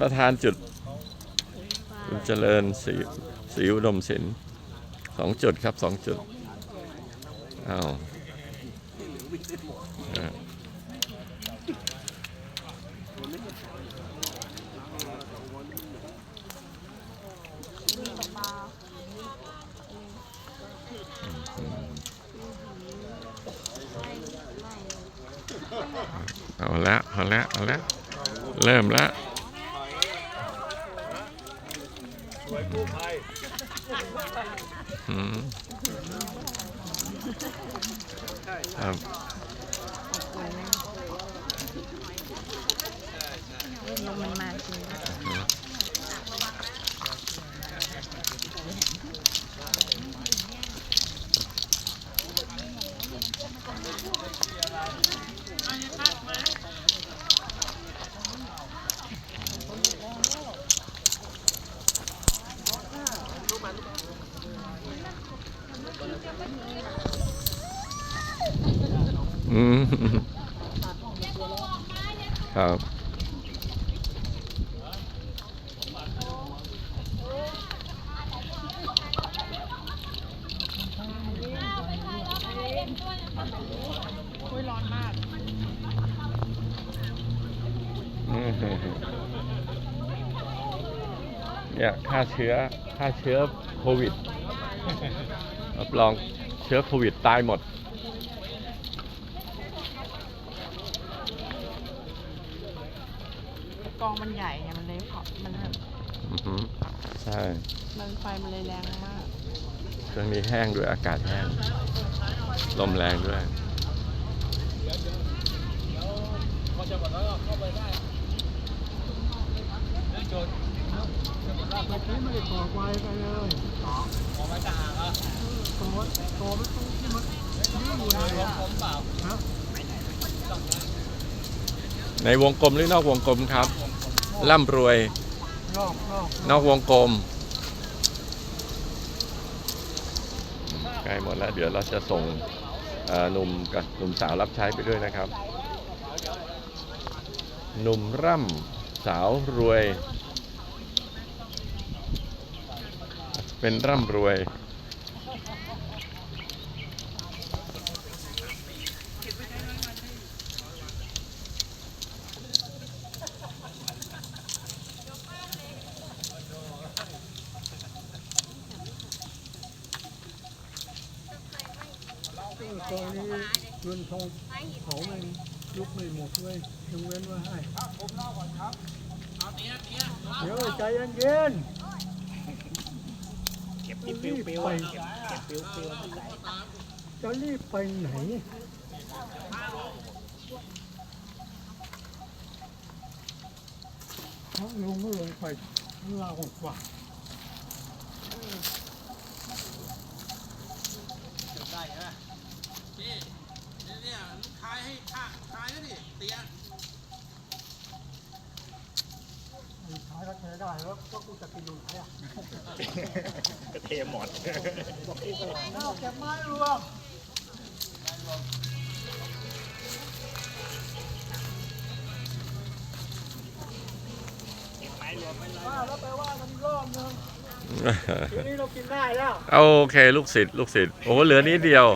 ประธานจุดคุณเจริญศรีศรีอุดมศิลป์สองจุดครับสองจุดอ้าวอ่าเอาละเอาละเอาละเริ่มแล้ว อืมครับลมมันมาจริง อืมครับอืมเนี่ยฆ่าเชื้อฆ่าเชื้อโควิดรับรองเชื้อโควิดตายหมด กองมันใหญ่ไงมันเลยเผามันแบบอือฮึใช่มันไฟมันเลยแรงมากเครื่องนี้แห้งด้วยอากาศแห้ง ลมแรงด้วยไม่ได้ก่อไฟไปเลยต่อขอไฟจะห่างอะต่อต่อไม่ต้องที่มันยืดอยู่เลยอะฮะในวงกลมหรือนอกวงกลมครับ ร่ำรวยรอบรอบนอกวงกลมใกล้หมดแล้ว เดี๋ยวเราจะส่งเอ่อหนุ่มกับหนุ่มสาวรับใช้ไปด้วยนะครับ หนุ่มร่ำสาวรวย เป็นร่ำรวย ตอนนี้เงินทองเขาไม่ลุกไม่หมดเลยยังเว้นไว้ให้ผมเล่าก่อนครับเดี๋ยวใจเย็นๆเก็บปิ้วปิ้วเก็บปิ้วปิ้วจะรีบไปไหนเขาลงก็ลงไปข้างล่างกว่าได้ใช่ไหม ขายให้ค่าขายแล้วดิเตียขายก็ใช้ได้แล้วก็กูจะกินดูไหนอะเทหมดเอาเก็บไม้รวมว่าแล้วไปว่ากันอีกรอบนึงทีนี้เรากินได้แล้ว โอเค ลูกศิษย์ลูกศิษย์โอ้โหเหลือนิดเดียว